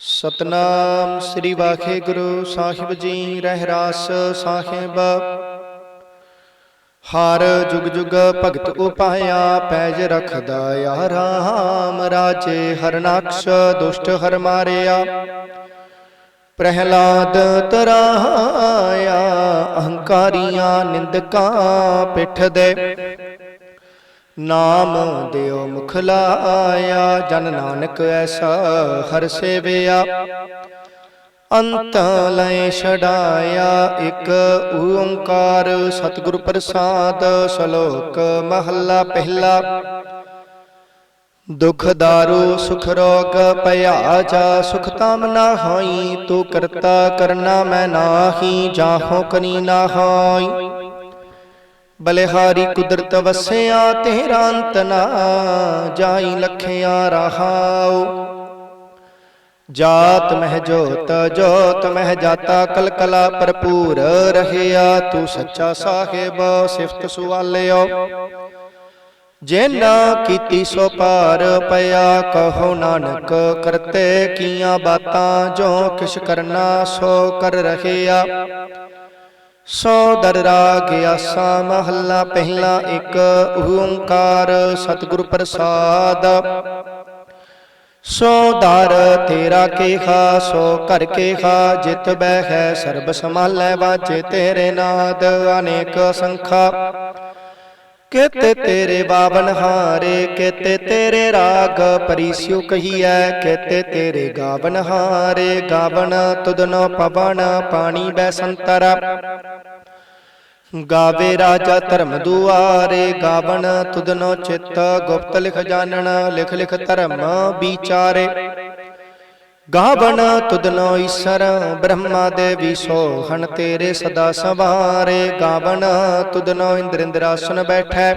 ਸਤਨਾਮ ਸ੍ਰੀ ਵਾਹਿਗੁਰੂ ਸਾਹਿਬ ਜੀ, ਰਹਿ ਰਾਸ ਸਾਹਿਬ। ਹਰ ਜੁਗ ਜੁਗ ਭਗਤ ਉਪਾਇਆ, ਪੈਜ ਰਖਦਾ ਆਰਾਮ ਰਾਜੇ ਹਰਨਾਕਸ਼ ਦੁਸ਼ਟ ਹਰ ਮਾਰਿਆ। ਪ੍ਰਹਿਲਾਦ ਤਰਾਇਆ, ਅਹੰਕਾਰੀਆਂ ਨਿੰਦਕਾਂ ਪਿੱਠ ਦੇ। ਨਾਮ ਦਿਓ ਮੁਖ ਲਾਇਆ, ਜਨ ਨਾਨਕ ਐਸਾ ਹਰ ਸੇਵਿਆ। ਅੰਤ ਲੈ ਛਡਾਇਆ, ਇੱਕ ਓੰਕਾਰ ਸਤਿਗੁਰ ਪ੍ਰਸਾਦ, ਸ਼ਲੋਕ ਮਹੱਲਾ ਪਹਿਲਾ। ਦੁਖ ਦਾਰੂ ਸੁਖ ਰੋਗ, ਭਇਆ ਜਾ ਸੁਖ ਤਾਮ ਨਾ ਹੋਈ, ਤੂੰ ਕਰਤਾ ਕਰਨਾ ਮੈਂ ਨਾਹੀ, ਜਾਹੋ ਕਨੀ ਨਾ ਹੋਈ। ਬਲਿਹਾਰੀ ਕੁਦਰਤ ਵਸਿਆ ਤੇਰਾ ਅੰਤ ਨਾ ਜਾਈ ਲਖਿਆ ਰਹਾਉ। ਜਾਤ ਮਹਿ ਜੋਤ ਜੋਤ ਮਹਿ ਜਾਤਾ ਕਲਕਲਾ ਭਰਪੂਰ ਰਹਿਆ ਤੂੰ ਸੱਚਾ ਸਾਹਿਬ ਸਿਫਤ ਸੁਆਲਿਓ। ਜਿਨਾ ਕੀਤੀ ਸੋ ਪਾਰ ਪਿਆ ਕਹੋ ਨਾਨਕ ਕਰਤੇ ਕੀਆਂ ਬਾਤਾਂ ਜੋ ਕਿਛ ਕਰਨਾ ਸੋ ਕਰ ਰਹਿਆ। ਸੋ ਦਰ ਰਾਗ ਆਸਾ ਮਹੱਲਾ ਪਹਿਲਾ ਇੱਕ, ਓੰਕਾਰ ਸਤਿਗੁਰ ਪ੍ਰਸਾਦ। ਸੋ ਦਰ ਤੇਰਾ ਕੇਹਾ, ਸੋ ਕਰ ਕੇਹਾ, ਜਿਤ ਬਹਿ ਸਰਬ ਸਮਾਲੈ ਵਾਜੇ ਤੇਰੇ ਨਾਦ, ਅਨੇਕ ਸੰਖਾ। ਕਿਤੇ ਤੇਰੇ ਬਾਵਨ ਹਾਰੇ, ਕਿਤੇ ਤੇਰੇ ਰਾਗ ਪਰਿਸਿਉ ਕਹੀਐ, ਕਿਤੇ ਤੇਰੇ ਗਾਵਨ ਹਾਰੇ, ਗਾਵਨ ਤੁਧਨੋ ਪਵਨ, ਪਾਣੀ ਬੈ ਸੰਤਰਾ। ਗਾਵੇ ਰਾਜਾ ਧਰਮ ਦੁਆਰੇ, ਗਾਵਨ ਤੁਧਨੋ ਚਿੱਤ ਗੁਪਤ ਲਿਖ ਜਾਣਨ, ਲਿਖ ਲਿਖ ਧਰਮ ਵਿਚਾਰੇ। ਗਾਵਨ ਤੁਧਨੋ ਈਸ਼ਰ ਬ੍ਰਹਮਾ ਦੇਵੀ ਸੋਹਣ ਤੇਰੇ ਸਦਾ ਸਵਾਰੇ। ਗਾਵਣ ਤੁਧਨੋ ਇੰਦਰ ਇੰਦਰਾਸਨ ਬੈਠੈ।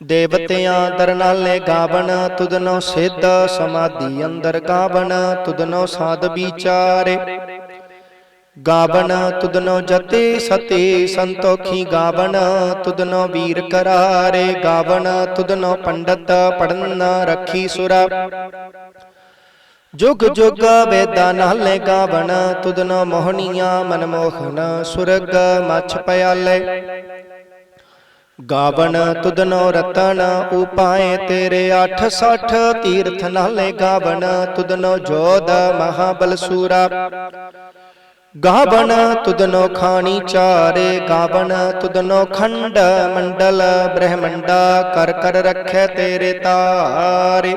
ਦੇਵਤਿਆਂ ਦਰ ਗਾਵਣ ਗਾਵਨ ਤੁਧਨੋ ਸਿੱਧ, ਸਮਾਧੀ ਅੰਦਰ ਗਾਵਣ ਤੁਧਨੋ ਸਾਧ ਵਿਚਾਰੇ। ਗਾਵਨ ਤੁਧਨੋ ਜਤੇ ਸਤੇ ਸੰਤੋਖੀ ਗਾਵਣ ਤੁਧਨੋ ਵੀਰ ਕਰਾਰੇ। ਗਾਵਨ ਤੁਧਨੋ ਪੰਡਤ, ਪੜਨ ਰੱਖੀ ਸੁਰਾ। ਜੁਗ ਜੁਗ ਵੇਦਾਂ ਨਾਲੇ ਗਾਵਣ, ਤੁਧਨੋ ਮੋਹਣੀਆਂ ਮਨ ਮੋਹਨ ਸੁਰਗ ਮਛ ਪਿਆਲੇ। ਗਾਵਨ ਤੁਧਨੋ ਰਤਨ, ਉਪਾਏ ਤੇਰੇ 860 ਤੀਰਥ ਨਾਲੇ ਗਾਵਨ ਤੁਧਨੋ ਜੋਧ ਮਹਾਬਲ ਸੂਰਾ ਗਾਵਨ ਤੁਧਨੋ ਖਾਣੀ ਚਾਰੇ ਗਾਵਨ ਤੁਧਨੋ ਖੰਡ ਮੰਡਲ ਬ੍ਰਹਮੰਡਾ, ਕਰ ਕਰ ਰੱਖੈ ਤੇਰੇ ਤਾਰੇ।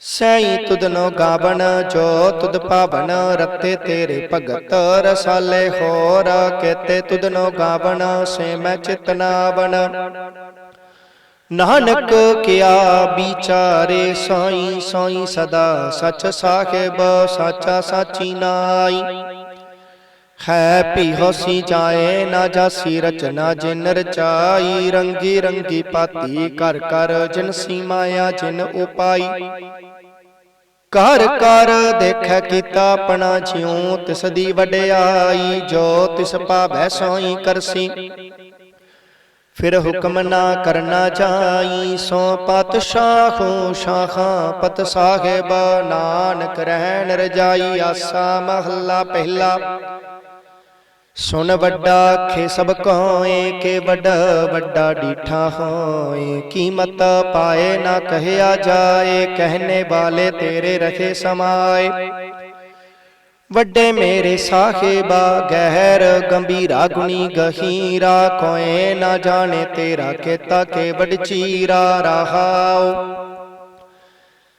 ਸਈ ਤੁਧਨੋ ਗਾਵਣ, ਜੋ ਤੁਧ ਪਾਵਨ ਰਤੇ ਤੇਰੇ ਭਗਤ ਰਸਾਲੇ ਹੋਰ। ਕੇਤੇ ਤੁਧਨੋ ਗਾਵਣ, ਸੇ ਮੈਂ ਚਿਤਨਾਵਨ ਨਾਨਕ ਕਿਆ ਵਿਚਾਰੇ, ਸਾਈ ਸਾਈ ਸਦਾ ਸਚ ਸਾਹਿਬ, ਸਾਚਾ ਸਾਚੀ ਨਾਈ। ਹੈ ਭੀ ਹੋਸੀ ਜਾਏ ਨਾ ਜਾਸੀ ਰਚਨਾ, ਜਿਨ ਰਚਾਈ ਰੰਗੀ ਰੰਗੀ ਪਾਤੀ ਕਰ ਕਰ ਜਿਨ ਸੀ ਮਾਇਆ ਜਿਨ ਉਪਾਈ। ਕਰ ਕਰ ਦੇਖੈ ਕੀਤਾ ਆਪਣਾ ਜਿਉ, ਤਿਸ ਦੀ ਵਡਿਆਈ, ਜੋ ਤਿਸ ਭਾਵੈ ਸੋਈ ਕਰਸੀ। ਫਿਰ ਹੁਕਮ ਨਾ ਕਰਨਾ ਚਾਈ ਸੋ ਪਤਸ਼ਾਹੋ ਸ਼ਾਖਾਂ ਪਤ ਸਾਹਿਬ ਨਾਨਕ ਰਹਿਣ ਰਜਾਈ, ਆਸਾ ਮਹੱਲਾ ਪਹਿਲਾ। ਸੁਣ ਵੱਡਾ ਖੇ ਸਭ ਕੋਏ ਕੇ ਵੱਡਾ ਵੱਡਾ ਡੀਠਾ ਹੋਏ। ਕੀਮਤ ਪਾਏ ਨਾ ਕਹਿਆ ਜਾਏ, ਕਹਿਨੇ ਵਾਲੇ ਤੇਰੇ ਰਖੇ ਸਮਾਏ। ਵੱਡੇ ਮੇਰੇ ਸਾਹੇਬਾ, ਗਹਿਰ ਗੰਭੀਰਾ ਗੁਣੀ ਗਹੀਰਾ, ਕੋਏ ਨਾ ਜਾਣੇ ਤੇਰਾ ਕੀਤਾ ਕੇ ਵੱਡ ਚੀਰਾ, ਰਹਾਉ।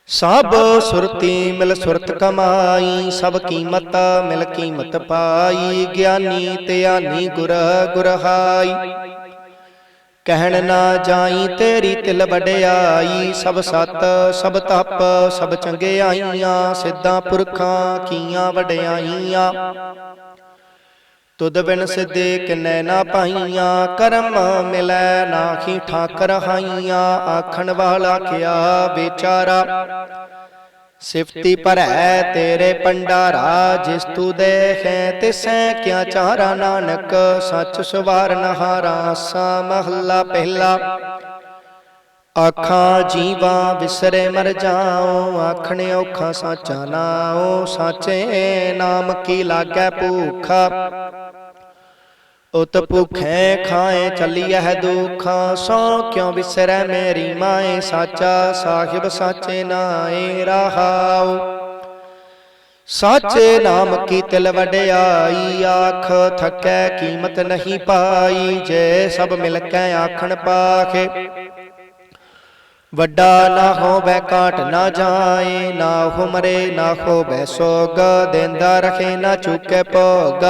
ਸਭ ਸੁਰਤੀ ਮਿਲ ਸੁਰਤ ਕਮਾਈ ਸਭ ਕੀਮਤ ਮਿਲ ਕੀਮਤ ਪਾਈ ਗਿਆਨੀ ਧਿਆਨੀ ਗੁਰ ਗੁਰਹਾਈ। ਕਹਿਣ ਨਾ ਜਾਈ ਤੇਰੀ ਤਿਲ ਵਡਿਆਈ ਸਭ ਸਤ ਸਭ ਤਪ ਸਭ ਚੰਗਿਆਈਆਂ ਸਿੱਧਾਂ ਪੁਰਖਾਂ ਕੀਆਂ ਵਡਿਆਈਆਂ। ਤੁਧ ਬਿਨ ਸਿੱਧੇ ਕਿਨੈ ਨਾ ਪਾਈਆਂ, ਕਰਮ ਮਿਲੈ ਨਾਖੀ ਠਾਕਰ ਹਾਈਆਂ, ਆਖਣ ਵਾਲਾ ਕਿਆ ਵਿਚਾਰਾ? ਸਿਫਤੀ ਭਰੈ ਤੇਰੇ ਪੰਡਾਰਾ ਜਿਸ ਤੂ ਦੇਖੈ ਤਿਸੈ ਕਿਆ ਚਾਰਾ ਨਾਨਕ, ਸੱਚ ਸਵਾਰਨ ਨਹਾਰਾ, ਸਾ ਮਹੱਲਾ ਪਹਿਲਾ। ਆਖਾਂ ਜੀਵਾਂ ਵਿਸਰੇ ਮਰ ਜਾਉ, ਆਖਣ ਔਖਾ ਸਾਚਾ ਨਾਉ, ਸਾਚੇ ਨਾਮ ਕੀ ਲਾਗੈ ਭੂਖਾ? ਉਤ ਭੁਖੈ ਖਾਏ ਚੱਲੀਐ ਦੁਖਾਂ। ਸੋ ਕਿਉ ਵਿਸਰੈ ਮੇਰੀ ਮਾਏ? ਸਾਚਾ ਸਾਹਿਬ ਸਾਚੇ ਨਾਏ ਰਹਾਉ। ਸਾਚੇ ਨਾਮ ਕੀ ਤਿਲ ਵਡਿਆਈ? ਆਖ ਥਕੈ ਕੀਮਤ ਨਹੀਂ ਪਾਈ। ਜੇ ਸਭ ਮਿਲ ਕੇ ਆਖਣ ਪਾਖੇ। ਵੱਡਾ ਨਾ ਹੋਵੇ ਕਾਟ ਨਾ ਜਾਏ। ਨਾ ਹੁਮਰੇ ਨਾ ਹੋਵੇ ਸੋਗ। ਦੇਂਦਾ ਰਖੇ ਨਾ ਚੁੱਕੇ ਭੋਗ।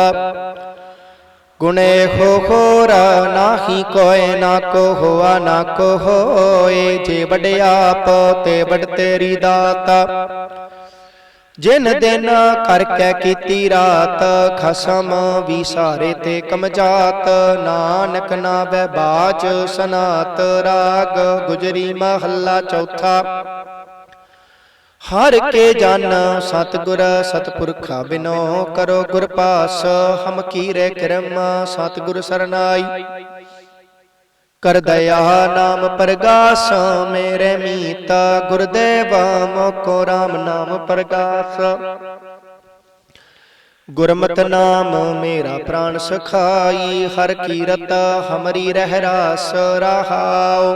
ਗੁਣੇ ਹੋ ਹੋਰ ਨਾਹੀ ਕੋਏ ਨਾ ਕੋ ਹੋਆ ਨਾ ਕੋ ਹੋਏ, ਜੇ ਵਡਿਆਪ ਤੇ ਵਡ ਤੇਰੀ ਦਾਤਾ। ਜਿਨ ਦਿਨ ਕਰਕੇ ਕੀਤੀ ਰਾਤ, ਖਸਮ ਵੀ ਸਾਰੇ ਤੇ ਕਮਜਾਤ। ਨਾਨਕ ਨਾ ਨਾਵੇ ਬਾਜ ਸਨਾਤ ਰਾਗ, ਗੁਜਰੀ ਮਹੱਲਾ ਚੌਥਾ। ਹਰ ਕੇ ਜਨ ਸਤਗੁਰ ਸਤਪੁਰਖਾ ਬਿਨੋ ਕਰੋ ਗੁਰ ਪਾਸ ਹਮ ਕੀਰੇ ਕਰਮ ਸਤਗੁਰ ਸਰਨਾਈ। ਕਰ ਦਇਆ ਨਾਮ ਪ੍ਰਗਾਸ ਮੇਰੇ ਮੀਤਾ ਗੁਰਦੇਵ ਮੋਕੋ RAM ਨਾਮ ਪ੍ਰਗਾਸ। ਗੁਰਮਤਿ ਨਾਮ ਮੇਰਾ ਪ੍ਰਾਨ ਸਖਾਈ ਹਰ ਕੀਰਤ ਹਮਰੀ ਰਹਿ ਰਾਸ ਰਹਾਉ।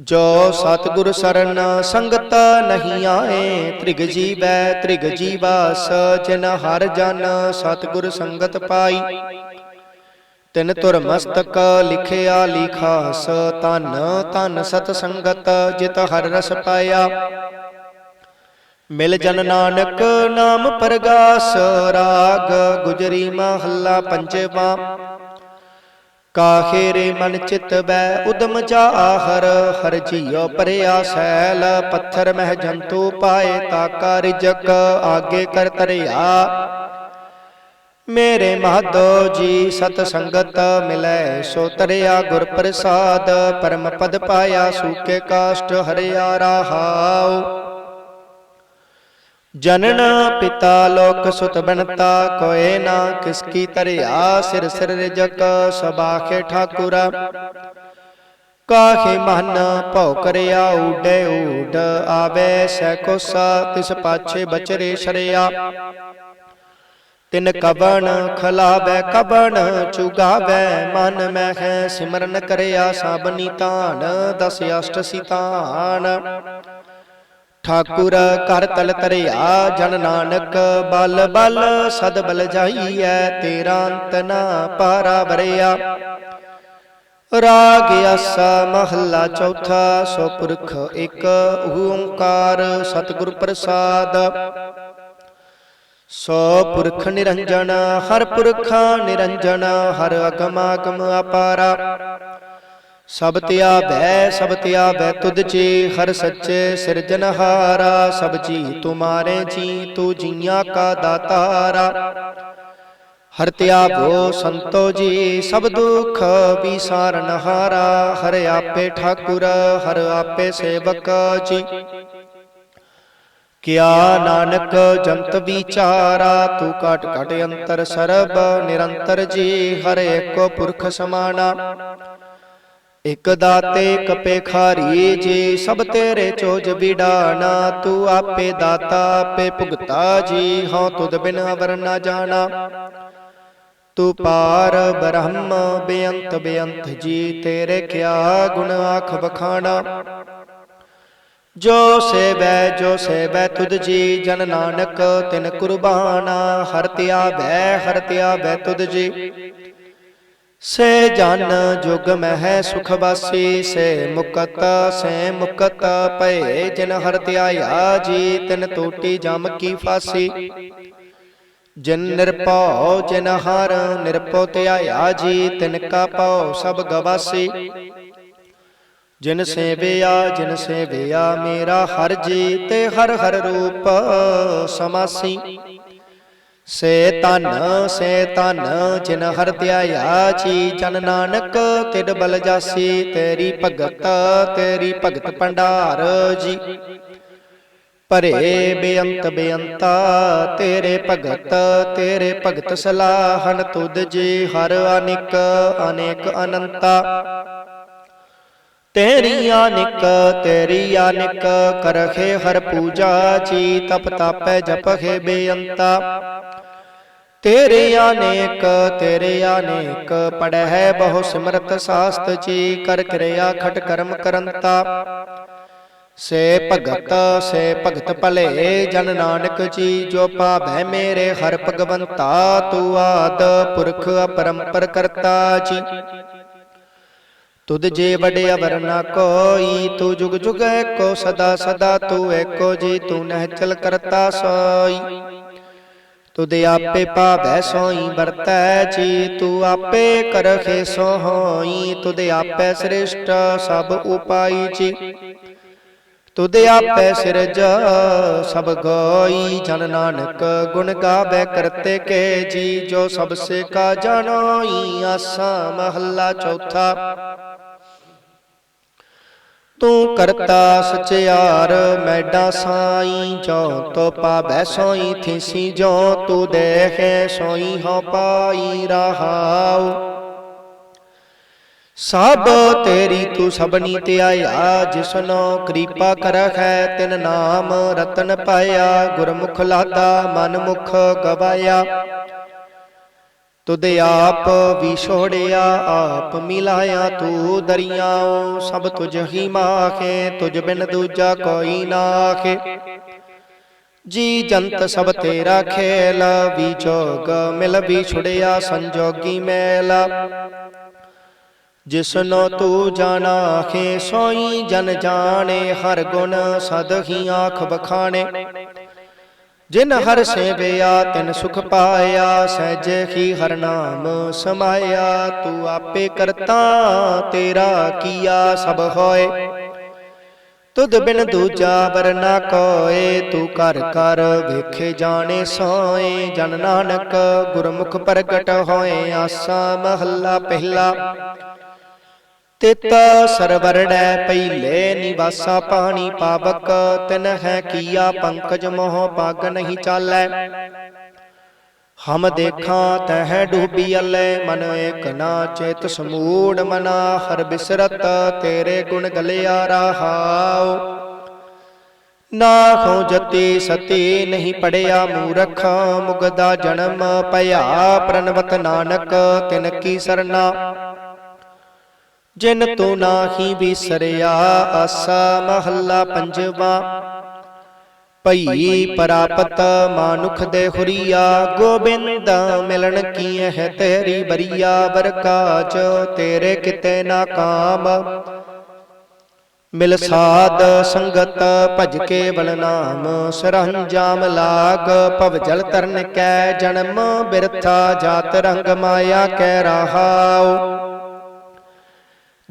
ਜੋ ਸਤਿਗੁਰ ਸਰਨ ਸੰਗਤ ਨਹੀਂ ਆਏ, ਤ੍ਰਿਗ ਜੀਵੈ, ਤ੍ਰਿਗ ਜੀਵਾਸ, ਜਿਨ ਹਰ ਜਨ ਸਤਿਗੁਰ ਸੰਗਤ ਪਾਈ। ਤਿਨ ਤੁਰ ਮਸਤਕ ਲਿਖਿਆ ਲਿਖਾਸ ਤਨ ਤਨ ਸਤ ਸੰਗਤ ਜਿਤ ਹਰ ਰਸ ਪਾਇਆ। ਮਿਲ ਜਨ ਨਾਨਕ ਨਾਮ ਪ੍ਰਗਾਸ, ਰਾਗ ਗੁਜਰੀ ਮਹੱਲਾ ਪੰਜਵਾ। ਕਾਹੇ ਰੇ ਮਨ ਚਿਤ ਬੈ ਉਦਮ ਜਾਹਰ ਹਰ ਜੀਉ ਪਰਿਆ ਸੈਲ, ਪੱਥਰ ਮਹਿ ਜੰਤੂ ਪਾਏ ਤਾਕਾ ਰਿਜਕ ਆਗੇ ਕਰ ਤਰਿਆ। ਮੇਰੇ ਮਾਧੋ ਜੀ ਸਤ ਸੰਗਤ ਮਿਲੈ, ਸੋ ਤਰਿਆ ਗੁਰ ਪ੍ਰਸਾਦ, ਪਰਮ ਪਦ ਪਾਇਆ ਸੂਕੇ ਕਾਸ਼ਟ ਹਰਿਆ ਰਹਾਉ। ਜਨਨ ਪਿਤਾ ਲੋਕ ਸੁਤ ਬਨਤਾ, ਕੋਏ ਨਾ ਕਿਸ ਕੀ ਤਰਿਆ ਸਿਰ ਸਿਰ ਰਿਜਕ ਸਬਾਖੇ ਠਾਕੁਰਾ। ਕਾਹੇ ਮਨ ਭਉ ਕਰਿਆ, ਊਡੇ ਊਡ ਆਵੇ ਸੈ ਕੋਸਾ, ਤਿਸ ਪਾਛੇ ਬਚਰੇ ਸ਼ਰਿਆ। ਤਿਨ ਕਬਣ ਖਲਾਵੇ, ਕਬਣ ਚੁਗਾਵੇ, ਮਨ ਮਹਿ ਸਿਮਰਨ ਕਰਿਆ ਸਭਨੀ ਤਾਨ ਦਸ ਅਸ਼ਟ ਸਿਤਾਨ ਠਾਕੁਰ ਕਰ ਤਲ ਤਰਿਆ ਜਨ ਨਾਨਕ ਬਲ ਬਲ, ਸਦ ਬਲ ਜਾਈਐ, ਤੇਰਾ ਅੰਤ ਨਾ ਪਾਰਾ ਬਰਿਆ ਰਾਗ ਆਸਾ ਮਹੱਲਾ ਚੌਥਾ, ਸੋ ਪੁਰਖ ਇੱਕ ਓੰਕਾਰ ਸਤਿਗੁਰ ਪ੍ਰਸਾਦ। ਸੋ ਪੁਰਖ ਨਿਰੰਜਨ, ਹਰ ਪੁਰਖਾ ਨਿਰੰਜਨ, ਹਰ ਅਗਮ ਅਗਮ ਅਪਾਰਾ। ਸਭ ਧਿਆਵੈ ਸਭ ਧਿਆਵੈ ਤੁਧ ਜੀ ਹਰ ਸੱਚੇ ਸਿਰਜਨਹਾਰਾ ਸਭ ਜੀ ਤੁਮਾਰੇ ਜੀ ਤੂ ਜੀਆਂ ਕਾ ਦਾਤਾਰਾ। ਹਰ ਧਿਆਵੋ ਸੰਤੋ ਜੀ ਸਭ ਦੁਖ ਵਿਸਾਰਨਹਾਰਾ ਹਰ। ਆਪੇ ਠਾਕੁਰ ਹਰ ਆਪੇ ਸੇਵਕ ਜੀ। ਕਿਆ ਨਾਨਕ ਜੰਤ ਵਿਚਾਰਾ ਤੂੰ ਘਟ ਘਟ ਅੰਤਰ ਸਰਬ ਨਿਰੰਤਰ ਜੀ ਹਰ ਏਕੋ ਪੁਰਖ ਸਮਾਨਾ ਇਕ ਦਾਤੇ ਕਪੇ ਖਾਰੀ ਜੀ, ਸਭ ਤੇਰੇ ਚੋਜ ਵਿਡਾਣਾ, ਤੂੰ ਆਪੇ ਦਾਤਾ, ਆਪੇ ਭੁਗਤਾ ਜੀ ਹਉ ਤੁਧ ਬਿਨ ਅਵਰ ਨਾ ਜਾਣਾ। ਤੂੰ ਪਾਰ ਬ੍ਰਹਮ, ਬੇਅੰਤ ਬੇਅੰਤ ਜੀ, ਤੇਰੇ ਕਿਆ ਗੁਣ ਆਖ ਬਖਾਣਾ ਜੋ ਸੇਵੈ ਜੋ ਸੇਵੈ ਤੁਧ ਜੀ, ਜਨ ਨਾਨਕ ਤਿਨ ਕੁਰਬਾਨਾ, ਹਰ ਤਿਆ ਧਿਆਵੈ ਹਰ ਤਿਆ ਧਿਆਵੈ ਤੁਧ ਜੀ। ਸੇ ਜਨ ਜੁਗ ਮਹਿ ਸੁਖ ਵਾਸੀ, ਸੇ ਮੁਕਤ ਸੇ ਮੁਕਤ ਭਏ, ਜਿਨ ਹਰ ਧਿਆਇਆ ਜੀ ਤਿਨ ਟੂਟੀ ਜਮ ਕੀ ਫਾਸੀ। ਜਿਨ ਨਿਰਭਉ, ਜਿਨ ਹਰ ਨਿਰਭਉ ਧਿਆਇਆ ਜੀ ਤਿਨ ਕਾ ਭਉ ਸਭ ਗਵਾਸੀ। ਜਿਨ ਸੇਵਿਆ ਜਿਨ ਸੇਵਿਆ ਮੇਰਾ ਹਰ ਜੀ ਤੇ ਹਰ ਹਰ ਰੂਪ ਸਮਾਸੀ। ਸੇ ਤਨ ਸੇ ਤਨ ਜਿਨ ਹਰ ਧਿਆਇਆ ਜੀ ਜਨ ਨਾਨਕ ਤਿਡ ਬਲ ਜਾਸੀ, ਤੇਰੀ ਭਗਤ ਤੇਰੀ ਭਗਤ ਭੰਡਾਰ ਜੀ। ਪਰੇ ਬੇਅੰਤ ਬੇਅੰਤਾ, ਤੇਰੇ ਭਗਤ ਤੇਰੇ ਭਗਤ ਸਲਾਹਨ ਤੁਧ ਜੀ, ਹਰ ਅਨਿਕ, ਅਨੇਕ ਅਨੰਤਾ। ਤੇਰੀ ਆਨਿਕ ਤੇਰੀ ਆਨਿਕ ਕਰਖੇ ਹਰ ਪੂਜਾ ਜੀ ਤਪ ਤਾਪੈ ਜਪਖੇ ਬੇਅੰਤਾ। ਤੇਰੇ ਆਨੇਕ ਤੇਰੇ ਆਨੇਕ ਪੜਹਿ ਬਹੁ ਸਿਮਰਤ ਸਾਸਤ ਜੀ ਕਰ ਕਿਰਿਆ ਖਟ ਕਰਮ ਕਰੰਤਾ। ਸੇ ਭਗਤ ਸੇ ਭਗਤ ਭਲੇ, ਜਨ ਨਾਨਕ ਜੀ ਜੋ ਪਾਭੈ ਮੇਰੇ ਹਰ ਭਗਵੰਤਾ, ਤੂੰ ਆਦ ਪੁਰਖ ਅਪਰੰਪਰ ਕਰਤਾ ਜੀ ਤੁਧ ਜੇ ਵਡਿਆ ਵਰਨਾ ਕੋਈ ਤੂੰ ਜੁਗ ਜੁਗ ਏਕੋ ਸਦਾ ਸਦਾ ਤੂੰ ਏਕੋ ਜੀ ਤੂੰ ਨਹਿ ਕਰਤਾ ਸੋਈ। ਤੁਧ ਆਪੇ ਪਾਵੈ ਸੋਈ ਵਰਤੈ ਜੀ ਤੂੰ ਆਪੇ ਕਰਖੇ ਸੋਹਈ। ਤੁਧ ਆਪੇ ਸ੍ਰਿਸ਼ਟ ਸਭ ਉਪਾਈ ਜੀ। ਤੁਧ ਆਪੇ ਸਿਰਜ, ਸਭ ਗੋਈ ਜਨ ਨਾਨਕ, ਗੁਣ ਗਾਵੇ ਕਰਤੇ ਕੇ ਜੀ, ਜੋ ਸਭ ਸੇ ਕਾ ਜਾਣੋਈ ਆਸਾ ਮਹੱਲਾ ਚੌਥਾ। ਤੂੰ ਕਰਤਾ ਸਚਿਆਰ, ਮੈਡਾ ਸਾਈ ਜੋ ਤੋ ਪਾਵੈ ਸੋਈ, ਥੀਸੀ ਜੋ ਤੂੰ ਦੇਖੇ ਸੋਈ ਹੋ ਪਾਈ ਰਹਾਉ। ਸਭ ਤੇਰੀ ਤੂੰ ਸਭਨੀ ਤੇ ਆਇਆ ਜਿਸਨੋ ਕਿਰਪਾ ਕਰਖੈ ਤਿਨ ਨਾਮ ਰਤਨ ਪਾਇਆ ਗੁਰਮੁਖ ਲਾਦਾ ਮਨ ਮੁਖ ਗਵਾਇਆ। ਤੁਧ ਆਪ ਵਿਛੋੜਿਆ ਆਪ ਮਿਲਾਇਆ ਤੂੰ ਦਰਿਆਓ ਸਭ ਤੁਝ ਹੀ ਮਾਖੇ ਤੁਝ ਬਿਨ ਦੂਜਾ ਕੋਈ ਨਾਖੇ। ਜੀ ਜੰਤ ਸਭ ਤੇਰਾ ਖੇਲ ਵਿਜੋਗ ਮਿਲ ਵਿਛੜਿਆ ਸੰਜੋਗੀ ਮੈਲ। ਜਿਸਨੋ ਤੂੰ ਜਾਣਾਖੇ ਸੋਈ ਜਨ ਜਾਣੇ, ਹਰ ਗੁਣ ਸਦ ਹੀ ਆਖ ਬਖਾਣੇ। ਜਿਨ ਹਰ ਸੇਵਿਆ, ਤਿਨ ਸੁਖ ਪਾਇਆ, ਸਹਿਜ ਹੀ ਹਰ ਨਾਮ ਸਮਾਇਆ। ਤੂੰ ਆਪੇ ਕਰਤਾ, ਤੇਰਾ ਕੀਆ ਸਭ ਹੋਏ। ਤੁਧ ਬਿਨ ਦੂਜਾ ਵਰਨਾ ਕੋਏ, ਤੂੰ ਕਰ ਕਰ ਵੇਖੇ ਜਾਣੇ ਸੋਏ। ਜਨ ਨਾਨਕ ਗੁਰਮੁਖ ਪ੍ਰਗਟ ਹੋਏ, ਆਸਾ ਮਹੱਲਾ ਪਹਿਲਾ। ਤਿਤ ਸਰਵਰੜੈ ਪਹਿਲੇ ਨਿਵਾਸਾ ਪਾਣੀ ਪਾਵਕ, ਤਿਨ ਹੈ ਕੀਆ ਪੰਕਜ ਮੋਹ ਪਗ ਨਹੀਂ ਚਾਲੈ। ਹਮ ਦੇਖਾਂ ਤਹ ਡੂਬੀ ਅਲੇ, ਮਨ ਏਕ ਨਾ ਚੇਤ ਸਮੂੜ ਮਨਾ, ਹਰ ਬਿਸਰਤ ਤੇਰੇ ਗੁਣ ਗਲਿਆ ਰਹਾਉ। ਨਾ ਹੋ ਜਤੀ ਸਤੀ ਨਹੀਂ ਪੜਿਆ ਮੂਰਖ, ਮੁਗਦਾ ਜਨਮ ਭਇਆ ਪ੍ਰਨਵਤ ਨਾਨਕ, ਤਿਨ ਕੀ ਸਰਨਾ। ਜਿਨ ਤੂੰ ਨਾਹੀ ਵਿਸਰਿਆ ਆਸਾ ਮਹੱਲਾ ਪੰਜਵਾ। ਭਈ ਪ੍ਰਾਪਤ ਮਾਨੁਖ ਦੇ ਹੁਰੀਆ ਗੋਬਿੰਦ ਮਿਲਣ ਕੀ ਹੈ ਤੇਰੀ ਬਰੀਆ ਬਰਕਾਜ ਤੇਰੇ ਕਿਤੇ ਨਾ ਕਾਮ। ਮਿਲ ਸਾਧ ਸੰਗਤ ਭਜ ਕੇ ਬਲ ਨਾਮ। ਸਰੰਜਾਮ ਲਾਗ ਭਵ ਜਲ ਤਰਨ ਕੈ ਜਨਮ ਬਿਰਥਾ ਜਾਤ ਰੰਗ ਮਾਇਆ ਕੈ ਰਹਾਉ।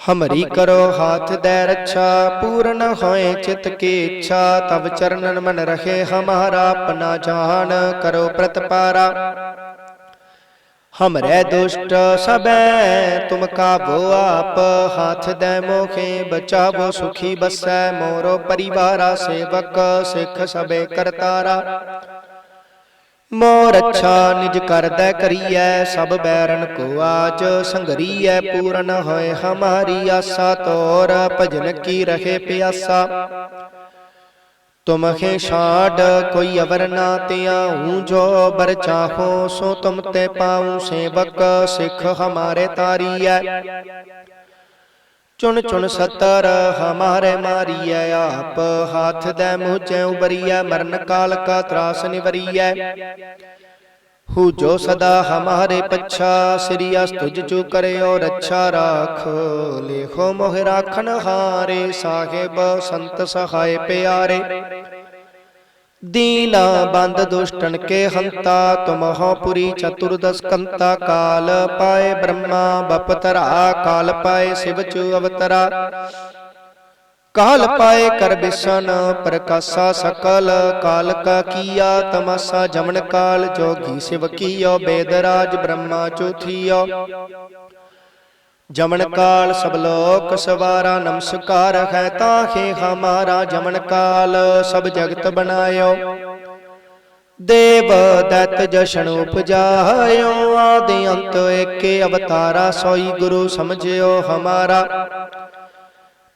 ਹਮਰੀ ਕਰੋ ਹਾਥ ਦੇ ਰੱਛਾ ਪੂਰਨ ਹੋਏ ਚਿਤ ਕੀ ਇੱਛਾ ਤਬ ਚਰਨਨ ਮਨ ਰਹੇ ਹਮਾਰਾ ਆਪਣਾ ਜਾਨ ਕਰੋ ਪ੍ਰਤਪਾਰਾ ਹਮਰੇ ਦੁਸ਼ਟ ਸਬੈ ਤੁਮ ਕਾਬੋ ਆਪ ਹਾਥ ਦੇ ਮੋਖੇ ਬਚਾਵੋ ਸੁਖੀ ਬਸੈ ਮੋਰੋ ਪਰਿਵਾਰਾ ਸੇਵਕ ਸਿੱਖ ਸਬੇ ਕਰਤਾਰਾ ਮੋਰ ਅੱਛਾ ਨਿਜ ਕਰਦਾ ਕਰੀਐ ਸਭ ਬੈਰਨ ਕੋ ਆਜ ਸੰਗਰੀਐ ਪੂਰਨ ਹੋਏ ਹਮਾਰੀ ਆਸਾ ਤੋਰ ਭਜਨ ਕੀ ਰਹੇ ਪਿਆਸਾ। ਤੁਮਖੇ ਛਾੜ ਕੋਈ ਅਵਰ ਨਾ ਤਿਆਉ ਜੋ ਬਰ ਚਾਹੋ ਸੋ ਤੁਮ ਤੇ ਪਾਉ ਸੇਵਕ ਸਿੱਖ ਹਮਾਰੇ ਤਾਰੀਐ। ਚੁਣ ਚੁਣ ਸਤਰ ਹਮਾਰੇ ਮਾਰੀਐ, ਆਪ ਹੱਥ ਦੇ ਮੂੰਹ ਚੈ ਉਬਰੀਐ ਮਰਨ ਕਾਲ ਕਾ ਤਰਾਸ ਨਿਵਰੀਐ। ਹੂ ਜੋ ਸਦਾ ਹਮਾਰੇ ਪੱਛਾ, ਸ੍ਰੀ ਅਸ ਤੁਜ ਚੂ ਕਰਿਓ ਰੱਛਾ ਰਾਖ। ਲੇਖੋ ਮੋਹ ਰਾਖਨ ਹਾਰੇ, ਸਾਹਿਬ ਸੰਤ ਸਹਾਇ ਪਿਆਰੇ। ਦੀਨਾ ਬੰਦ ਦੁਸ਼ਟਨ ਕੇ ਹੰਤਾ ਤੁਮਹੁ ਪੁਰੀ ਚਤੁਰਦਸ ਕੰਤਾ ਕਾਲ ਪਾਏ ਬ੍ਰਹਮਾ ਬਪਤਰਾ ਕਾਲ ਪਾਏ ਸਿਵ ਚੂ ਅਵਤਰਾ ਕਾਲ ਪਾਏ ਕਰ ਬਿਸ਼ਨ ਪ੍ਰਕਾਸ਼ਾ ਸਕਲ ਕਾਲ ਕਾ ਕੀਆ ਤਮਸਾ ਜਮਨ ਕਾਲ ਜੋਗੀ ਸਿਵ ਕੀਓ ਬੇਦਰਾਜ ਬ੍ਰਹਮਾ ਚੌਥੀਓ ਜਮਨ ਕਾਲ ਸਭ ਲੋਕ ਸਵਾਰਾ ਨਮਸਕਾਰ ਹੈ ਤਾਹੇ ਹਮਾਰਾ। ਜਮਨ ਕਾਲ ਸਭ ਜਗਤ ਬਣਾਇਓ। ਦੇਵ ਦਤ ਜਸ਼ਨ ਉਪਜਾਇਓ। ਆਦਿ ਅੰਤ ਏਕੇ ਅਵਤਾਰਾ ਸੋਈ ਗੁਰੂ ਸਮਝਿਓ ਹਮਾਰਾ।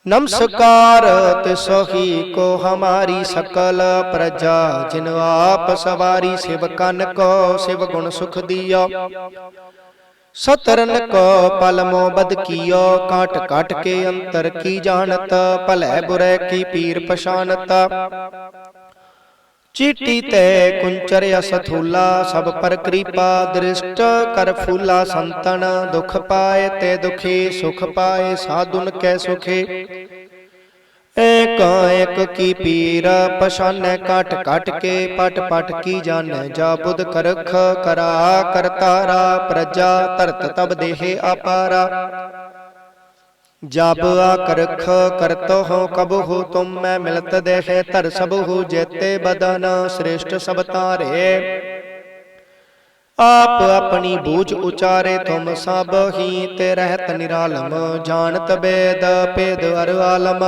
ਨਮਸਕਾਰ ਤਿਸਹੀ ਕੋ ਹਮਾਰੀ ਸਕਲ ਪ੍ਰਜਾ ਜਿਨ ਆਪ ਸਵਾਰੀ ਸਿਵ ਕਨ ਕੋ ਸਿਵ ਗੁਣ ਸੁਖ ਦਿਓ। ਸਤਰਨ ਕੋ ਪਲ ਮੋ ਕੀਓ, ਕਾਟ ਕਾਟ ਕੇ ਅੰਤਰ ਕੀ ਜਾਣਤ, ਭਲੇ ਬੁਰੇ ਕੀ ਪੀਰ ਪਛਾਨਤ ਚੀਟੀ ਤੇ ਕੁੰਚਰ ਅਸਥੂਲਾ, ਸਭ ਪਰ ਕਿਰਪਾ, ਦ੍ਰਿਸ਼ਟ ਕਰ ਫੂਲਾ ਸੰਤਨ, ਦੁਖ ਪਾਏ ਤੇ ਦੁਖੀ, ਸੁਖ ਪਾਏ, ਸਾਧੁਨ ਕੈ ਸੁਖੇ। ਏਕ ਏਕ ਕੀ ਪੀਰ ਪਛਾਨੈ ਕਟ ਕਟ ਕੇ ਪਟ ਪਟ ਕੀ ਜਾਣੈ, ਜਾ ਬੁਧ ਕਰਖ ਕਰਾ ਕਰਤਾਰਾ ਪ੍ਰਜਾ ਧਰਤ ਤਬ ਦੇਹ ਆਪਾਰਾ। ਜਬ ਆ ਕਰਤੋ ਹੋ ਕਬ ਤੁਮ, ਮੈਂ ਮਿਲਤ ਦੇਹੇ ਧਰ ਸਭ ਜੇਤੇ ਬਦਨ, ਸ੍ਰੇਸ਼ਟ ਸਭ ਤਾਰੇ। ਆਪ ਆਪਣੀ ਬੂਝ ਉਚਾਰੇ ਤੁਮ ਸਭ ਹੀ ਤੇ ਰਹਿਤ ਨਿਰਾਲਮ, ਜਾਣਤ ਬੇਦ ਭੇਦ ਅਰ ਆਲਮ।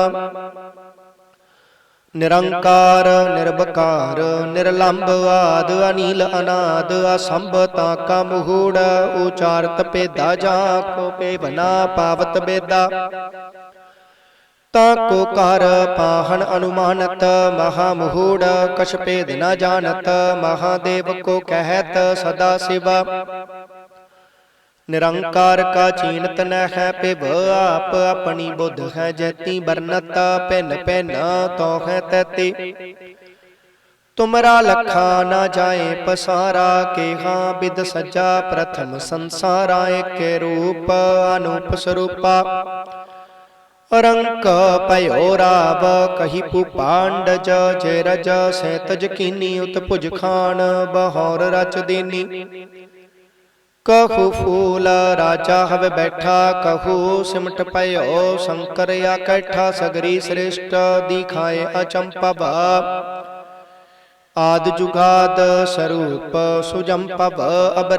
ਨਿਰੰਕਾਰ ਨਿਰਭਕਾਰ ਨਿਰਲੰਭ ਆਦ, ਅਨੀਲ ਅਨਾਦ ਅਸੰਭਤਾ ਕਾ ਮਹੂੜ ਉਚਾਰਤ ਭੇਦਾ ਜਾ ਕੋ ਪੇਵਨਾ ਪਾਵਤ ਬੇਦਾ। ਤਾ ਕੋ ਕਰ ਪਾਹਣ ਅਨੁਮਾਨਤ, ਮਹਾ ਮਹੂੜ ਕਛ ਭੇਦ ਨ ਜਾਣਤ, ਮਹਾਦੇਵ ਕੋ ਕਹਿਤ ਸਦਾ ਸਿਵਾ। ਨਿਰੰਕਾਰ ਕਾ ਚੀਨਤ ਨ ਹੈ ਪਿਵ, ਆਪ ਆਪਣੀ ਬੁੱਧ ਹੈ ਜੈਤੀ ਬਰਨਤ ਭਿੰਨ ਭਿੰਨ ਤੋ ਹੈ ਤੈਤੀ। ਤੁਮਰਾ ਲਖਾ ਨਾ ਜਾਏ ਪਸਾਰਾ, ਕੇਹਾ ਬਿਦ ਸੱਜਾ ਪ੍ਰਥਮ ਸੰਸਾਰਾ, ਏਕੇ ਰੂਪ ਅਨੂਪ ਸਰੂਪਾ। ਰੰਕ ਭਇਓ ਰਾਵ ਕਹੀ ਪੁਪਾਂਡਜ ਜੇ ਰਜ ਸੈਤਜ ਕੀਨੀ ਉਤ ਭੁਜ ਖਾਨ ਬਹੌਰ ਰਚ ਦੀਨੀ। ਕਹੂ ਫੂਲ ਰਾਜਾ ਹਵੇ ਬੈਠਾ, ਕਹੂ ਸਿਮਟ ਪਇਓ ਸ਼ੰਕਰ ਆਕੈਠਾ ਸਗਰੀ ਸ੍ਰਿਸ਼ਟ ਦਿਖਾਏ ਅਚੰਪਵ। ਆਦ ਜੁਗਾਦ ਸਰੂਪ ਸੁਜਮ ਪਵ ਅਬ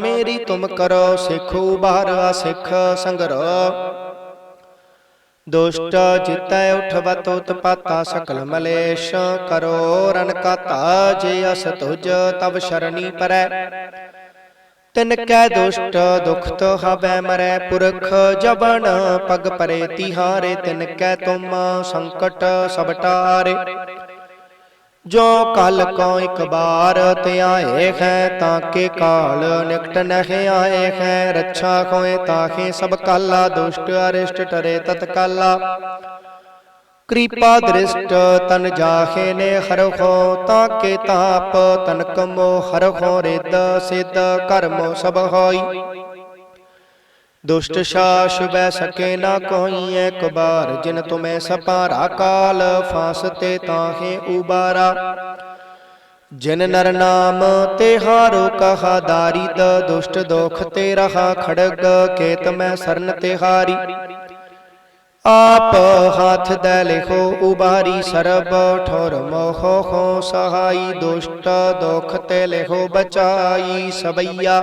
ਮੇਰੀ ਤੁਮ ਕਰੋ, ਸਿਖੂ ਬਾਰ ਸਿਖ ਸੰਗਰ। ਦੁਸ਼ਟ ਜਿਤੈ ਉਠਵਤ ਉਤਪਾਤਾ ਸਕਲ ਮਲੇਸ਼ ਕਰੋ ਰਨ ਕਾਤਾ ਜੇ ਅਸ ਤੁਜ ਤਬ ਸ਼ਰਣੀ ਪਰੈ। ਤਿਨ ਕੈ ਦੁਸ਼ਟ ਦੁਖ ਹਵੈ ਮਰੈ ਪੁਰਖ ਜਬਨ ਪਗ ਪਰੇ ਤਿਹਾਰੇ। ਤਿਨ ਕੈ ਤੁਮ ਸੰਕਟ ਸਭ ਟਾਰੇ। ਜੋ ਕਲ ਕੋ ਇਕ ਬਾਰ ਧਿਆਏ ਹੈ ਤਾਂ ਕੇ ਕਾਲ ਨਿਕਟ ਨਹਿ ਆਏ ਹੈ। ਰੱਛਾ ਕੋਏ ਤਾਹੇ ਸਭ ਕਾਲਾ, ਦੁਸ਼ਟ ਅਰਿਸ਼ਟ ਟਰੇ ਤਤਕਾਲਾ। ਕਿਰਪਾ ਦ੍ਰਿਸ਼ਟ ਤਨ ਜਾਹੇ ਨੇ ਹਰਖੋ ਤਾਂ ਕੇ ਤਾਪ ਤਨ ਕਮੋ ਹਰਖੋ ਰਿਦ ਸਿਧ ਕਰਮੋ ਸਭ ਹੋਈ। ਦੁਸ਼ਟ ਸ਼ਾਸ ਬੈ ਸਕੇ ਨਾ ਕੋਈ ਏਕ ਬਾਰ ਜਿਨ ਤੁਮੈ ਸਪਾਰਾ ਕਾਲ ਫਾਸਤੇ ਤਾਹੇ ਉਬਾਰਾ। ਜਿਨ ਨਰ ਨਾਮ ਤੇ ਹਾਰੋ ਕਹਾ ਦਾਰੀਦ ਦੁਸ਼ਟ ਦੋਖ ਤੇ ਰਹਾ ਖੜਗ ਕੇਤ ਮੈਂ ਸਰਨ ਤੇ ਹਾਰੀ। ਆਪ ਹੱਥ ਦੇ ਲਿਖੋ ਉਬਾਰੀ ਸਰਬ ਠੋਰ ਮੋਹ ਹੋ ਸਹਾਈ ਦੁਸ਼ਟ ਦੁਖ ਤੇ ਲਿਖੋ ਬਚਾਈ ਸਬਈਆ।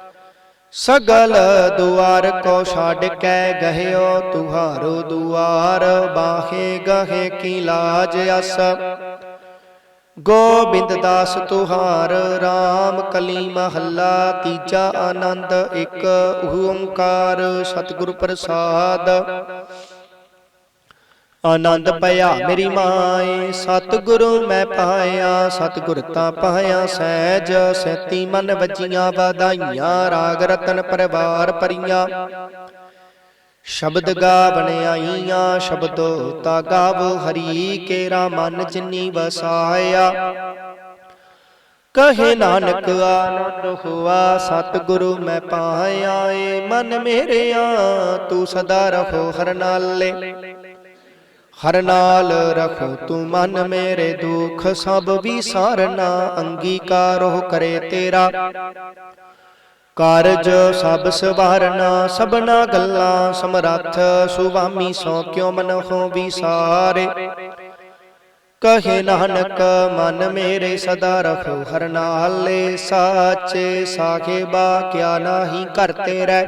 ਸਗਲ ਦੁਆਰ ਕੋ ਛੱਡ ਕੇ ਗਹਿਓ ਤੁਹਾਰੋ ਦੁਆਰ, ਬਾਹੇ ਗਹੇ ਕੀ ਲਾਜ ਅਸ? ਗੋਬਿੰਦ ਦਾਸ ਤੁਹਾਰ RAM ਕਲੀ ਮਹੱਲਾ, ਤੀਜਾ ਆਨੰਦ ਇੱਕ ਓੰਕਾਰ, ਸਤਿਗੁਰ ਪ੍ਰਸਾਦ। ਆਨੰਦ ਭਇਆ ਮੇਰੀ ਮਾਏ ਸਤਿਗੁਰੂ ਮੈਂ ਪਾਇਆ ਸਤਿਗੁਰ ਤਾਂ ਪਾਇਆ। ਸਹਿਜ ਸੈਤੀ ਮਨ ਵਜੀਆਂ ਵਧਾਈਆਂ ਰਾਗ ਰਤਨ ਪਰਿਵਾਰ ਪਰੀਆਂ ਸ਼ਬਦ ਗਾਵਣ ਆਈਆਂ ਸ਼ਬਦੋ ਤਾ ਗਾਵੋ ਹਰੀ ਕੇਰਾ ਮਨ ਜਿਨੀ ਵਸਾਇਆ। ਕਹੇ ਨਾਨਕ ਆਨੰਦ ਹੋਆ ਸਤਿਗੁਰੂ ਮੈਂ ਪਾਇਆ ਏ ਮਨ ਮੇਰਿਆ ਤੂੰ ਸਦਾ ਰਹੋ ਹਰ ਨਾਲੇ। ਹਰ ਨਾਲ ਰਖੋ ਤੂੰ ਮਨ ਮੇਰੇ ਦੁੱਖ, ਸਭ ਵੀ ਸਾਰਨਾ ਅੰਗੀਕਾਰ ਕਰੇ ਤੇਰਾ। ਕਾਰਜ ਸਭ ਸਵਾਰਨਾ, ਸਭਨਾ ਗੱਲਾਂ ਸਮਰੱਥ ਸੁਭਾਮੀ ਸੋ ਕਿਉ ਮਨ ਹੋ ਵਿਸਾਰੇ? ਕਹੇ ਨਾਨਕ, ਮਨ ਮੇਰੇ ਸਦਾ ਰਖੋ, ਹਰ ਨਾਲੇ ਸਾਚੇ ਸਾਖੇਬਾ ਕਿਆ ਨਾਹੀ ਘਰ ਤੇਰੇ।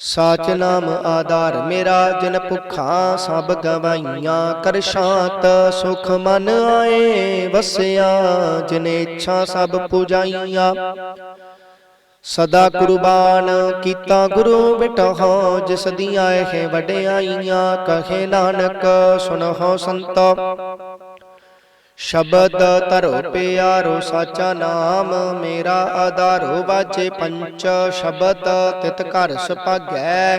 ਸਾਚ ਨਾਮ ਆਧਾਰ ਮੇਰਾ ਜਨ ਭੁਖਾਂ ਸਭ ਗਵਾਈਆਂ ਕਰ ਸ਼ਾਂਤ ਸੁਖ ਮਨ ਆਏ ਵਸਿਆ, ਜਿਨ ਇੱਛਾ ਸਭ ਪੁਜਾਈਆਂ। ਸਦਾ ਕੁਰਬਾਨ ਕੀਤਾ ਗੁਰੂ ਬਿਟਹੁ ਜਿਸ ਦੀਆਂ ਇਹ ਵਡਿਆਈਆਂ, ਕਹੇ ਨਾਨਕ ਸੁਨਹੁ ਸੰਤੋ। ਸ਼ਬਦ ਧਰੋ ਪਿਆਰੋ ਸਾਚਾ ਨਾਮ ਮੇਰਾ ਆਧਾਰੋ ਬਾਜੇ ਪੰਚ ਸ਼ਬਦ ਤਿਤ ਘਰ ਸੁਭਾਗੈ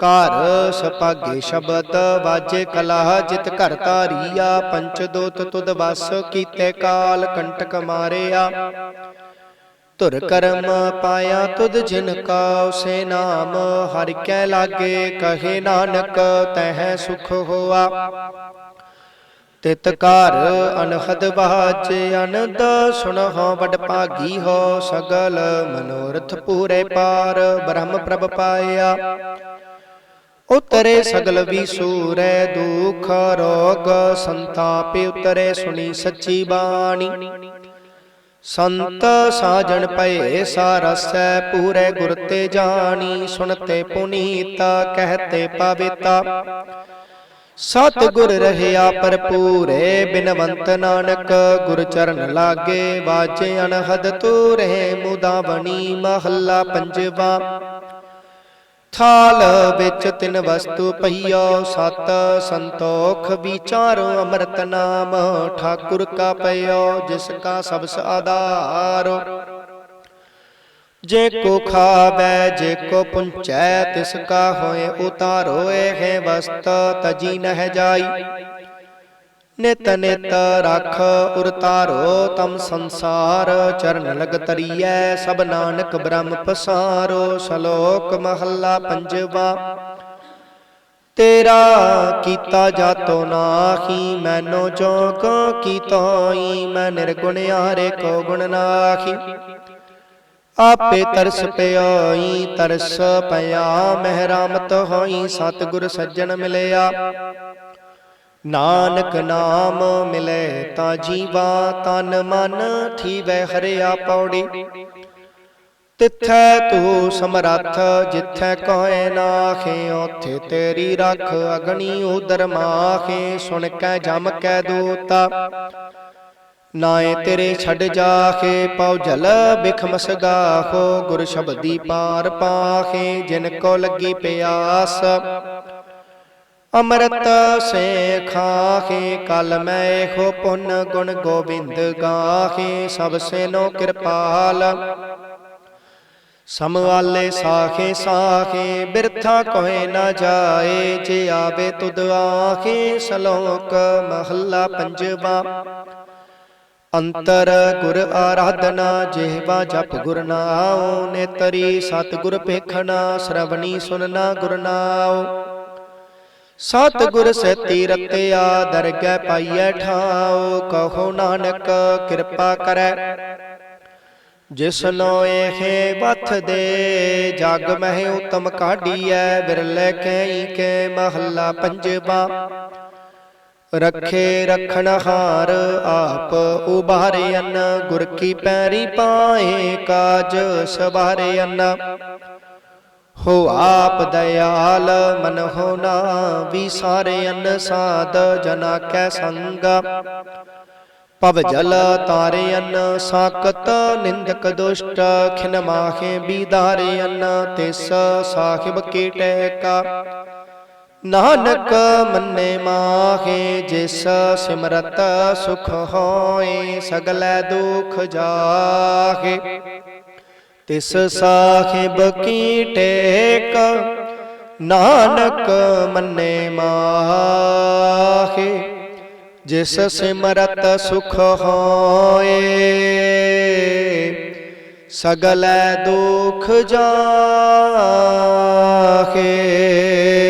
ਘਰ ਸੁਭਾਗੇ ਸ਼ਬਦ ਬਾਜੇ ਕਲਾ ਜਿਤ ਘਰ ਧਾਰੀਆ ਪੰਚ ਦੋਤ ਤੁਧ ਬਸ ਕੀਤੇ ਕਾਲ ਕੰਟਕ ਮਾਰਿਆ। ਧੁਰ ਕਰਮ ਪਾਇਆ ਤੁਧ ਜਿਨ ਕਾ ਉਸੇ ਨਾਮ ਹਰਿ ਕੈ ਲਾਗੇ ਕਹੇ ਨਾਨਕ ਤਹਿ ਸੁਖ ਹੋਆ। ਤਿਤ ਘਰ ਅਨਹਦ ਬਾਜੇ ਅਨੰਦ ਸੁਣਹੁ ਵਡ ਭਾਗੀ ਹੋ ਸਗਲ ਮਨੋਰਥ ਪੂਰੇ ਪਾਰ ਬ੍ਰਹਮ ਪ੍ਰਭ ਪਾਇਆ। ਉਤਰੇ ਸਗਲ ਵੀ ਸੂਰੈ ਦੁਖ ਰੋਗ ਸੰਤਾਪ ਉਤਰੇ ਸੁਣੀ ਸੱਚੀ ਬਾਣੀ। ਸੰਤ ਸਾਜਣ ਪਏ ਸਾਰਸੈ ਪੂਰੇ ਗੁਰ ਤੇ ਜਾਣੀ ਸੁਣਤੇ ਪੁਨੀਤ ਕਹਤੇ ਪਵਿੱਤਾ ਸਤ ਗੁਰ ਰਹਿਆ ਭਰਪੂਰੇ ਬਿਨਵੰਤ ਨਾਨਕ ਗੁਰ ਚਰਨ ਲਾਗੇ ਬਾਜੇ ਅਨਹਦ ਤੂ ਰਹੇ ਮੁਦਾ ਬਣੀ ਮਹੱਲਾ ਪੰਜਵਾ। ਥਾਲ ਵਿੱਚ ਤਿੰਨ ਵਸਤੂ ਪਈਓ ਸਤ ਸੰਤੋਖ ਵਿਚਾਰੋ ਅੰਮ੍ਰਿਤ ਨਾਮ ਠਾਕੁਰ ਕਾ ਪਈਓ ਜਿਸ ਕਾ ਸਬਸ ਆਧਾਰ ਜੇ ਕੋ ਖਾਵੈ, ਜੇ ਕੋ ਪੁੰਚੈ, ਤਿਸ ਕਾ ਹੋਏ ਉਤਾਰੋ ਇਹ ਵਸਤ, ਤਜੀ ਨਹਿ ਜਾਈ। ਨਿਤ ਨਿਤ ਰਖ ਉਰਤਾਰੋ ਤਮ ਸੰਸਾਰ, ਚਰਨ ਲਗ ਤਰੀਐ, ਸਭ ਨਾਨਕ ਬ੍ਰਹਮ ਪਸਾਰੋ, ਸ਼ਲੋਕ ਮਹੱਲਾ ਪੰਜਵਾ। ਤੇਰਾ ਕੀਤਾ ਜਾਤੋ ਨਾਹੀ, ਮੈਨੋ ਜੋ ਕੋ ਕੀਤੋਈ ਮੈਂ ਨਿਰਗੁਣ ਹਾਰੇ ਕੋ ਗੁਣ ਨਾਹੀ। ਆਪੇ ਤਰਸ ਪਿਆਈ, ਤਰਸ ਪਿਆ, ਮਹਿਰਾਮਤ ਹੋਈ, ਸਤਿਗੁਰ ਸੱਜਣ ਮਿਲਿਆ। ਨਾਨਕ ਨਾਮ ਮਿਲੇ ਤਾਂ ਜੀਵਾ, ਤਨ ਮਨ ਥੀਵੈ ਹਰਿਆ ਪੌੜੀ। ਤਿੱਥੈ ਤੂੰ ਸਮਰੱਥ, ਜਿੱਥੈ ਕੋਏ ਨਾਖੇ, ਉਥੇ ਤੇਰੀ ਰੱਖ ਅਗਣੀ ਉਦਰ ਮਾਖੇ, ਸੁਣ ਕੈ ਜਮ ਕੈ ਦੂਤਾ। ਨਾਏ ਤੇਰੇ ਛੱਡ ਜਾਖੇ ਪਉ ਜਲ ਬਿਖਮਸ ਗਾਖੋ ਗੁਰ ਸ਼ਬਦੀ ਪਾਰ ਪਾਖੇ ਜਿਨ ਕੋ ਲੱਗੀ ਪਿਆਸ। ਅੰਮ੍ਰਿਤ ਸੇ ਖਾਖੇ ਕਲ ਮੈਂ ਖੋ ਪੁੰਨ ਗੁਣ ਗੋਬਿੰਦ ਗਾਖੇ ਸਭ ਸੇ ਨੋ ਕਿਰਪਾਲ ਸਮਵਾਲੇ ਸਾਖੇ ਸਾਖੇ ਬਿਰਥਾ ਕੋਏ ਨਾ ਜਾਏ ਜੇ ਆਵੇ ਤੁਧ ਆਖੇ ਸ਼ਲੋਕ ਮਹੱਲਾ ਪੰਜਵਾ। ਅੰਤਰ ਗੁਰ ਆਰਾਧਨਾ, ਜਿਹਵਾ ਜਪ ਗੁਰ ਨਾਉ, ਨੇਤਰੀ ਸਤ ਗੁਰ ਪੇਖਣਾ ਸ਼ਰਵਣੀ ਸੁਨਨਾ ਗੁਰ ਨਾਉ। ਸਤ ਗੁਰ ਸੇਤੀ ਰਤਿਆ ਦਰਗਹਿ ਪਾਈਐ ਠਾਉ, ਕਹੋ ਨਾਨਕ ਕਿਰਪਾ ਕਰੈ। ਜਿਸ ਨੋਏ ਵਥ ਦੇ, ਜਗ ਮਹਿ ਉਤਮ ਕਾਢੀਐ, ਬਿਰਲੇ ਕਈ ਕੇ ਮਹੱਲਾ ਪੰਜਵਾ। ਰੱਖੇ ਰਖਣ ਹਾਰ ਆਪ ਉਬਾਰਿਅਨ ਗੁਰ ਕੀ ਪੈਰੀ ਪਾਏ ਕਾਜ ਸਵਾਰਿਅਨ। ਹੋ ਆਪ ਦਇਆਲ, ਮਨ ਹੋਣਾ ਵਿਸਾਰਿਅਨ, ਸਾਧ ਜਨਾ ਕੈ ਸੰਗ। ਪਵ ਜਲ ਤਾਰੇ ਤਾਰਿਅਨ ਸਾਕਤ ਨਿੰਦਕ ਦੁਸ਼ਟ, ਖਿਨ ਮਾਹੇ ਬੀਦਾਰਿਅਨ, ਤਿਸ ਸਾਹਿਬ ਕੀ। ਟੈਕਾ ਨਾਨਕ ਮੰਨੇ ਮਾਹੇ, ਜਿਸ ਸਿਮਰਤ ਸੁਖ ਹੋਏ, ਸਗਲੇ ਦੁਖ ਜਾਹੇ। ਤਿਸ ਸਾਹਿਬ ਕੀ ਟੇਕ, ਨਾਨਕ ਮੰਨੇ ਮਾਹੇ, ਜਿਸ ਸਿਮਰਤ ਸੁਖ ਹੋਏ, ਸਗਲੇ ਦੁਖ ਜਾਹੇ।